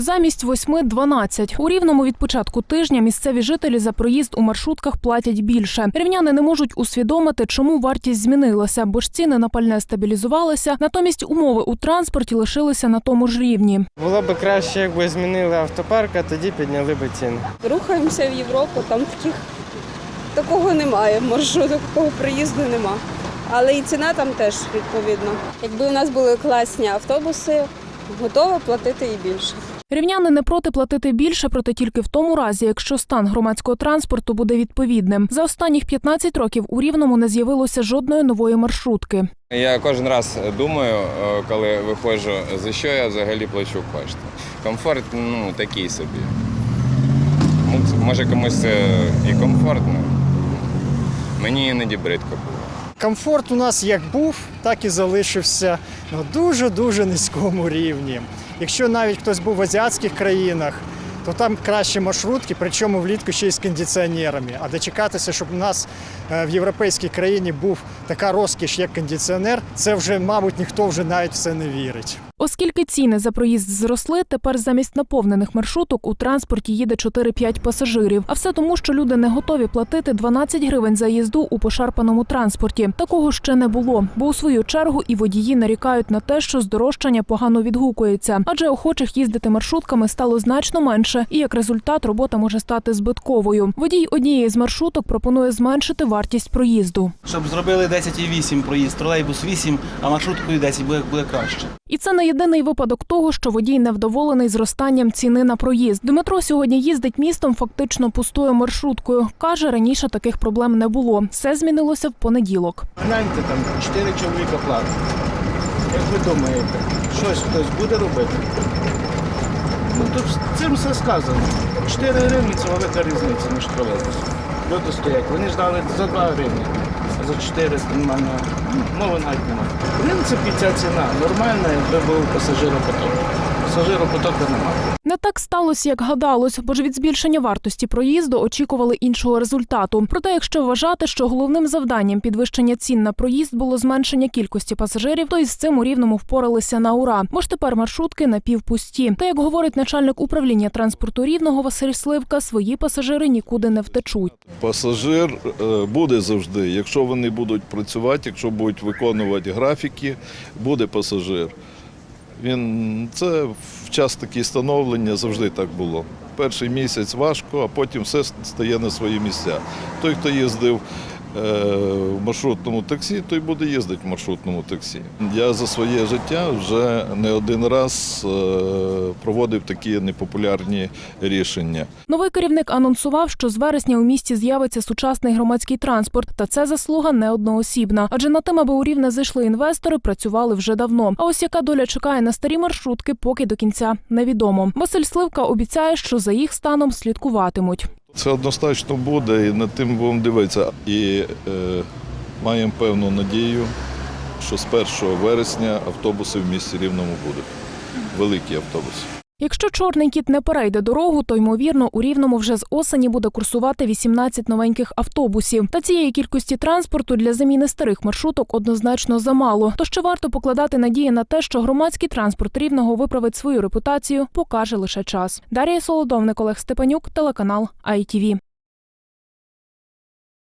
Замість 8 – 12. У Рівному від початку тижня місцеві жителі за проїзд у маршрутках платять більше. Рівняни не можуть усвідомити, чому вартість змінилася, бо ж ціни на пальне стабілізувалися, натомість умови у транспорті лишилися на тому ж рівні. Було б краще, якби змінили автопарк, а тоді підняли б ціни. Рухаємося в Європу, там таких такого немає, маршруту, такого приїзду нема. Але і ціна там теж відповідно. Якби у нас були класні автобуси, готова платити і більше. Рівняни не проти платити більше, проте тільки в тому разі, якщо стан громадського транспорту буде відповідним. За останніх 15 років у Рівному не з'явилося жодної нової маршрутки. Я кожен раз думаю, е, коли виходжу, за що я взагалі плачу кошти. Комфорт ну такий собі. Може комусь і комфортно. Мені іноді бридко було. Комфорт у нас як був, так і залишився на дуже-дуже низькому рівні. Якщо навіть хтось був в азіатських країнах, то там кращі маршрутки, причому влітку ще й з кондиціонерами. А дочекатися, щоб у нас е, в європейській країні був така розкіш, як кондиціонер, це вже, мабуть, ніхто вже навіть в це не вірить. Оскільки ціни за проїзд зросли, тепер замість наповнених маршруток у транспорті їде 4-5 пасажирів. А все тому, що люди не готові платити 12 гривень за їзду у пошарпаному транспорті. Такого ще не було, бо у свою чергу і водії нарікають на те, що здорожчання погано відгукується, адже охочих їздити маршрутками стало значно менше, і як результат робота може стати збитковою. Водій однієї з маршруток пропонує зменшити вартість проїзду. Щоб зробили 10,8 проїзд, тролейбус 8, а маршруткою 10 буде, буде краще. І це не єдиний випадок того, що водій невдоволений зростанням ціни на проїзд. Дмитро сьогодні їздить містом фактично пустою маршруткою. Каже, раніше таких проблем не було. Все змінилося в понеділок. Гляньте, там чотири чоловіка платять. Як ви думаєте, щось хтось буде робити? Ну тут цим все сказано. 4 гривні це велика різниця між тролейбусом. Люди стоять, вони ж дали за 2 гривні, за 400 нормально. Ну, вона немає. В принципі, ця ціна нормальна, якби був пасажиропоток. Пасажиропотоку немає. Не так сталося, як гадалось, бо ж від збільшення вартості проїзду очікували іншого результату. Проте, якщо вважати, що головним завданням підвищення цін на проїзд було зменшення кількості пасажирів, то із цим у рівному впоралися на ура. Бо ж тепер маршрутки напівпусті. Та як говорить начальник управління транспорту рівного Василь Сливка, свої пасажири нікуди не втечуть. Пасажир е, буде завжди. Якщо вони будуть працювати, якщо будуть виконувати графіки, буде пасажир. Він це в час такі становлення завжди так було. Перший місяць важко, а потім все стає на свої місця. Той, хто їздив в маршрутному таксі, той буде їздити в маршрутному таксі. Я за своє життя вже не один раз е, проводив такі непопулярні рішення. Новий керівник анонсував, що з вересня у місті з'явиться сучасний громадський транспорт, та це заслуга не одноосібна. Адже на тим, аби у рівне зайшли інвестори, працювали вже давно. А ось яка доля чекає на старі маршрутки, поки до кінця невідомо. Василь Сливка обіцяє, що за їх станом слідкуватимуть. Це однозначно буде, і над тим будемо дивитися. І е, маємо певну надію, що з 1 вересня автобуси в місті Рівному будуть. Великі автобуси. Якщо чорний кіт не перейде дорогу, то ймовірно у рівному вже з осені буде курсувати 18 новеньких автобусів. Та цієї кількості транспорту для заміни старих маршруток однозначно замало. То ще варто покладати надії на те, що громадський транспорт рівного виправить свою репутацію, покаже лише час. Дар'я Солодовник, Олег Степанюк, телеканал ITV.